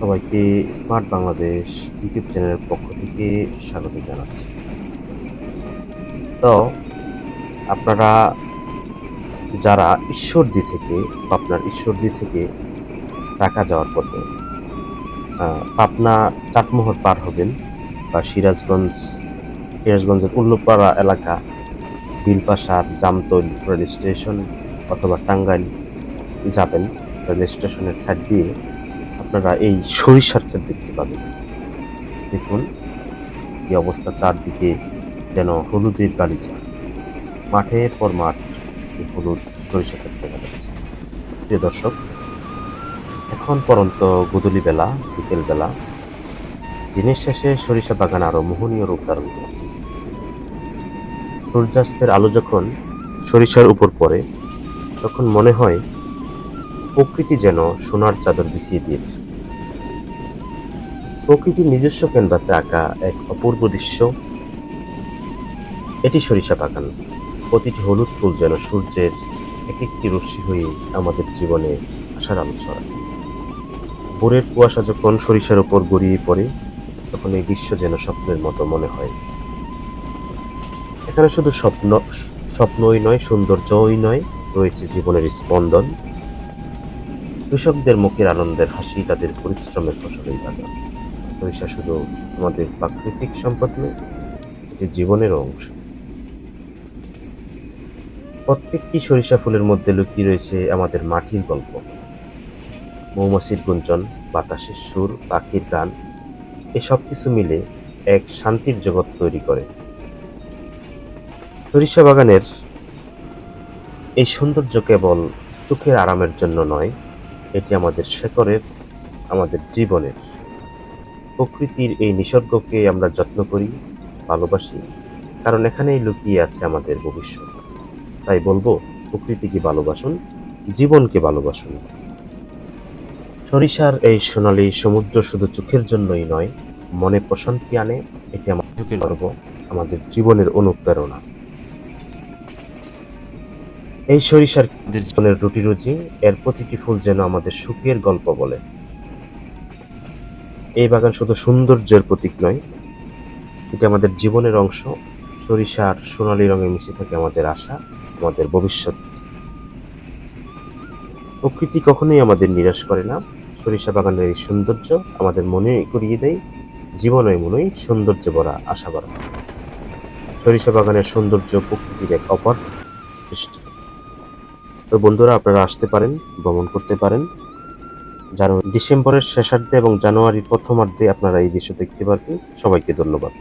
সবাইকে smart Bangladesh YouTube চ্যানেলের পক্ষ থেকে স্বাগত জানাচ্ছি। তো, আপনারা যারা ঈশ্বরদী থেকে আপনার ঈশ্বরদী থেকে ঢাকা যাওয়ার পথে পাবনা চাটমোহর পার হবেন বা সিরাজগঞ্জ, সিরাজগঞ্জের উল্লুপাড়া এলাকা, বিলপাশার জামতল রেল স্টেশন অথবা টাঙ্গাইল যাবেন রেল স্টেশনের সাইড দিয়ে। আপনারা এই সরিষার ক্ষেত দেখতে পাবেন। দেখুন, এই অবস্থা চারদিকে যেন হলুদের গালিচা। মাঠের পর মাঠ হলুদ সরিষা ক্ষেত দেখা যাচ্ছে। প্রিয় দর্শক, এখন পরন্ত গুদলি বেলা, বিকেল বেলা, দিনের শেষে সরিষা বাগান আরও মোহনীয় রূপ ধারণ করেছে। সূর্যাস্তের আলো যখন সরিষার উপর পড়ে, তখন মনে হয় প্রকৃতি যেন সোনার চাদর বিছিয়ে দিয়েছে। প্রকৃতির নিজস্ব ক্যানভাসে আঁকা এক অপূর্ব দৃশ্য। এটি সরিষা বাগান। প্রতিটি হলুদ ফুল যেন সূর্যের এক একটি রশ্মি হয়ে আমাদের জীবনে আশার আলো ছড়ায় ভোরের কুয়াশা যখন সরিষার উপর গড়িয়ে পড়ে, তখন এই দৃশ্য যেন স্বপ্নের মতো মনে হয়। এখানে শুধু স্বপ্ন স্বপ্নই নয়, সৌন্দর্যই নয়, রয়েছে জীবনের স্পন্দন। কৃষকদের মুখের আনন্দের হাসি তাদের পরিশ্রমের ফসলেই বাগান সরিষা শুধু আমাদের প্রাকৃতিক সম্পদ নয়, এটি জীবনের অংশ। প্রত্যেকটি সরিষা ফুলের মধ্যে লুকিয়ে রয়েছে আমাদের মাটির গল্প। মৌমাছির গুঞ্জন, বাতাসের সুর, পাখির গান এসব কিছু মিলে এক শান্তির জগৎ তৈরি করে। সরিষা বাগানের এই সৌন্দর্য কেবল চোখের আরামের জন্য নয় এটি আমাদের শেকরের আমাদের জীবনের। প্রকৃতির এই নিসর্গকে আমরা যত্ন করি, ভালোবাসি, কারণ এখানেই লুকিয়ে আছে আমাদের ভবিষ্যৎ। তাই বলব, প্রকৃতিকে ভালোবাসুন, জীবনকে ভালোবাসুন। সরিষার এই সোনালী সমুদ্র শুধু চোখের জন্যই নয়, মনে প্রশান্তি আনে, এটি আমার চোখের গর্ব, আমাদের জীবনের অনুপ্রেরণা। এই সরিষার জীবনের রুটি রুজি, এর প্রতিটি ফুল যেন আমাদের সুখের গল্প বলে। এই বাগান শুধু সৌন্দর্যের প্রতীক নয়, এটি আমাদের জীবনের অংশ। সরিষার সোনালী রঙে মিশে থাকে আমাদের আশা, আমাদের ভবিষ্যৎ। প্রকৃতি কখনোই আমাদের নিরাশ করে না। সরিষা বাগানের এই সৌন্দর্য আমাদের মনে করিয়ে দেয় জীবনের মনেই সৌন্দর্য ভরা আশা ভরা সরিষা বাগানের সৌন্দর্য প্রকৃতির এক অপর সৃষ্টি। তো বন্ধুরা আপনারা আসতে পারেন, ভ্রমণ করতে পারেন। জানুয়ারি ডিসেম্বরের শেষার্ধে এবং জানুয়ারির প্রথমার্ধে আপনারা এই দৃশ্য দেখতে পারবেন। সবাইকে ধন্যবাদ।